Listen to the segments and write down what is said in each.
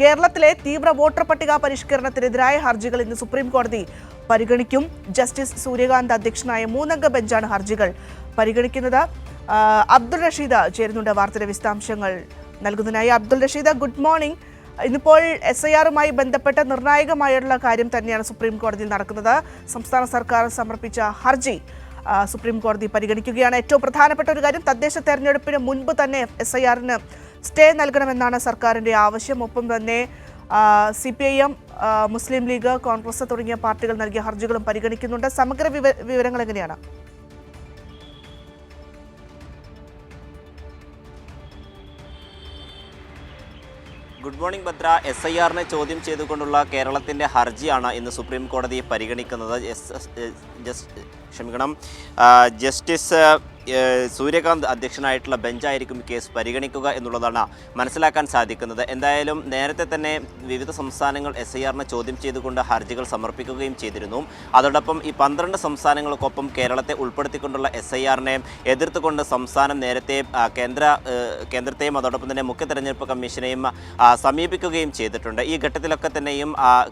കേരളത്തിലെ തീവ്ര വോട്ടർ പട്ടിക പരിഷ്കരണത്തിനെതിരായ ഹർജികൾ ഇന്ന് സുപ്രീം കോടതി പരിഗണിക്കും. ജസ്റ്റിസ് സൂര്യകാന്ത് അധ്യക്ഷനായ മൂന്നംഗ ബെഞ്ചാണ് ഹർജികൾ പരിഗണിക്കുന്നത്. അബ്ദുൾ റഷീദ് ചേരുന്നുണ്ട് വാർത്തയുടെ വിശദാംശങ്ങൾ നൽകുന്നതിനായി. Abdul Rashid good morning. ഇന്നിപ്പോൾ എസ് ഐ ആറുമായി ബന്ധപ്പെട്ട നിർണായകമായുള്ള കാര്യം തന്നെയാണ് സുപ്രീം കോടതിയിൽ നടക്കുന്നത്. സംസ്ഥാന സർക്കാർ സമർപ്പിച്ച ഹർജി സുപ്രീം കോടതി പരിഗണിക്കുകയാണ്. ഏറ്റവും പ്രധാനപ്പെട്ട ഒരു കാര്യം തദ്ദേശ തെരഞ്ഞെടുപ്പിന് മുൻപ് തന്നെ എസ് ഐ ആറിന് സ്റ്റേ നൽകണമെന്നാണ് സർക്കാരിന്റെ ആവശ്യം. ഒപ്പം തന്നെ C P I M Muslim League Congress തുടങ്ങിയ പാർട്ടികൾ നൽകിയ ഹർജികളും പരിഗണിക്കുന്നുണ്ട്. സമഗ്ര വിവരങ്ങൾ എങ്ങനെയാണ്? Good morning Bhadra. S I ആറിനെ ചോദ്യം ചെയ്തുകൊണ്ടുള്ള കേരളത്തിന്റെ ഹർജിയാണ് ഇന്ന് സുപ്രീം കോടതി പരിഗണിക്കുന്നത്. ക്ഷമിക്കണം. ജസ്റ്റിസ് സൂര്യകാന്ത് അധ്യക്ഷനായിട്ടുള്ള ബെഞ്ചായിരിക്കും കേസ് പരിഗണിക്കുക എന്നുള്ളതാണ് മനസ്സിലാക്കാൻ സാധിക്കുന്നത്. എന്തായാലും നേരത്തെ തന്നെ വിവിധ സംസ്ഥാനങ്ങൾ എസ് ഐ ആറിനെ ചോദ്യം ചെയ്തുകൊണ്ട് ഹർജികൾ സമർപ്പിക്കുകയും ചെയ്തിരുന്നു. അതോടൊപ്പം ഈ പന്ത്രണ്ട് സംസ്ഥാനങ്ങൾക്കൊപ്പം കേരളത്തെ ഉൾപ്പെടുത്തിക്കൊണ്ടുള്ള എസ് ഐ ആറിനെ എതിർത്തുകൊണ്ട് സംസ്ഥാനം നേരത്തെ കേന്ദ്ര കേന്ദ്രത്തെയും അതോടൊപ്പം തന്നെ മുഖ്യ തെരഞ്ഞെടുപ്പ് കമ്മീഷനെയും സമീപിക്കുകയും ചെയ്തിട്ടുണ്ട്. ഈ ഘട്ടത്തിലൊക്കെ തന്നെയും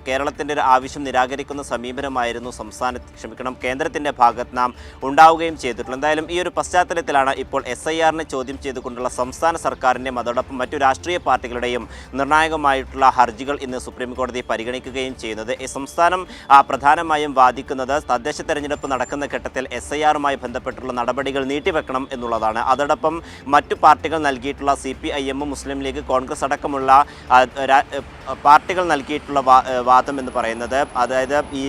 കേരളത്തിന്റെ ഒരു ആവശ്യം നിരാകരിക്കുന്ന സമീപനമായിരുന്നു സംസ്ഥാന ക്ഷമിക്കണം കേന്ദ്രത്തിന്റെ ഭാഗത്ത് നാം ഉണ്ടാവുകയും ചെയ്തിട്ടുള്ളത്. എന്തായാലും ഈ ഒരു പശ്ചാത്തലത്തിലാണ് ഇപ്പോൾ എസ് ഐ ആറിനെ ചോദ്യം ചെയ്തുകൊണ്ടുള്ള സംസ്ഥാന സർക്കാരിന്റെയും അതോടൊപ്പം മറ്റു രാഷ്ട്രീയ പാർട്ടികളുടെയും നിർണായകമായിട്ടുള്ള ഹർജികൾ ഇന്ന് സുപ്രീംകോടതി പരിഗണിക്കുകയും ചെയ്യുന്നത്. ഈ സംസ്ഥാനം പ്രധാനമായും വാദിക്കുന്നത് തദ്ദേശ തെരഞ്ഞെടുപ്പ് നടക്കുന്ന ഘട്ടത്തിൽ എസ് ഐ ആറുമായി ബന്ധപ്പെട്ടുള്ള നടപടികൾ നീട്ടിവെക്കണം എന്നുള്ളതാണ്. അതോടൊപ്പം മറ്റു പാർട്ടികൾ നൽകിയിട്ടുള്ള സി പി ഐ എമ്മും മുസ്ലിം ലീഗ് കോൺഗ്രസ് അടക്കമുള്ള പാർട്ടികൾ നൽകിയിട്ടുള്ള വാദം എന്ന് പറയുന്നത് അതായത് ഈ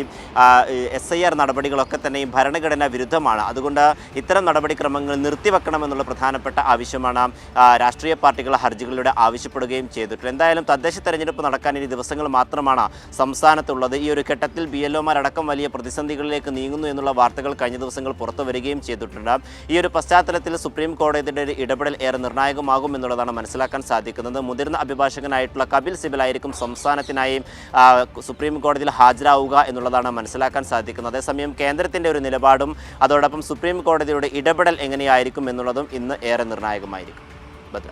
എസ് ഐ ആർ നടപടികളൊക്കെ തന്നെ ഈ ഭരണഘടനാ വിരുദ്ധമാണ്. അതുകൊണ്ട് ഇത്തരം നടപടിക്രമങ്ങൾ നിർത്തിവെക്കണമെന്നുള്ള പ്രധാനപ്പെട്ട ആവശ്യമാണ് രാഷ്ട്രീയ പാർട്ടികൾ ഹർജികളിലൂടെ ആവശ്യപ്പെടുകയും ചെയ്തിട്ടുള്ളത്. എന്തായാലും തദ്ദേശ തെരഞ്ഞെടുപ്പ് നടക്കാൻ ഇനി ദിവസങ്ങൾ മാത്രമാണ് സംസ്ഥാനത്തുള്ളത്. ഈ ഒരു ഘട്ടത്തിൽ ബി എൽ ഒമാരടക്കം വലിയ പ്രതിസന്ധികളിലേക്ക് നീങ്ങുന്നു എന്നുള്ള വാർത്തകൾ കഴിഞ്ഞ ദിവസങ്ങൾ പുറത്തു വരികയും ചെയ്തിട്ടുണ്ട്. ഈ ഒരു പശ്ചാത്തലത്തിൽ സുപ്രീം കോടതിയുടെ ഒരു ഇടപെടൽ ഏറെ നിർണായകമാകും എന്നുള്ളതാണ് മനസ്സിലാക്കാൻ സാധിക്കുന്നത്. മുതിർന്ന അഭിഭാഷകനായിട്ടുള്ള കപിൽ സിബലായിരിക്കും സംസ്ഥാനത്തിനായി സുപ്രീം കോടതിയിൽ ഹാജരാവുക എന്നുള്ളതാണ് മനസ്സിലാക്കാൻ സാധിക്കുന്നത്. അതേസമയം കേന്ദ്രത്തിന്റെ ഒരു നിലപാടും അതോടൊപ്പം സുപ്രീം കോടതിയുടെ ഇടപെടൽ എങ്ങനെയായിരിക്കും എന്നുള്ളതും ഇന്ന് ഏറെ നിർണായകമായിരിക്കും. ഭദ്ര.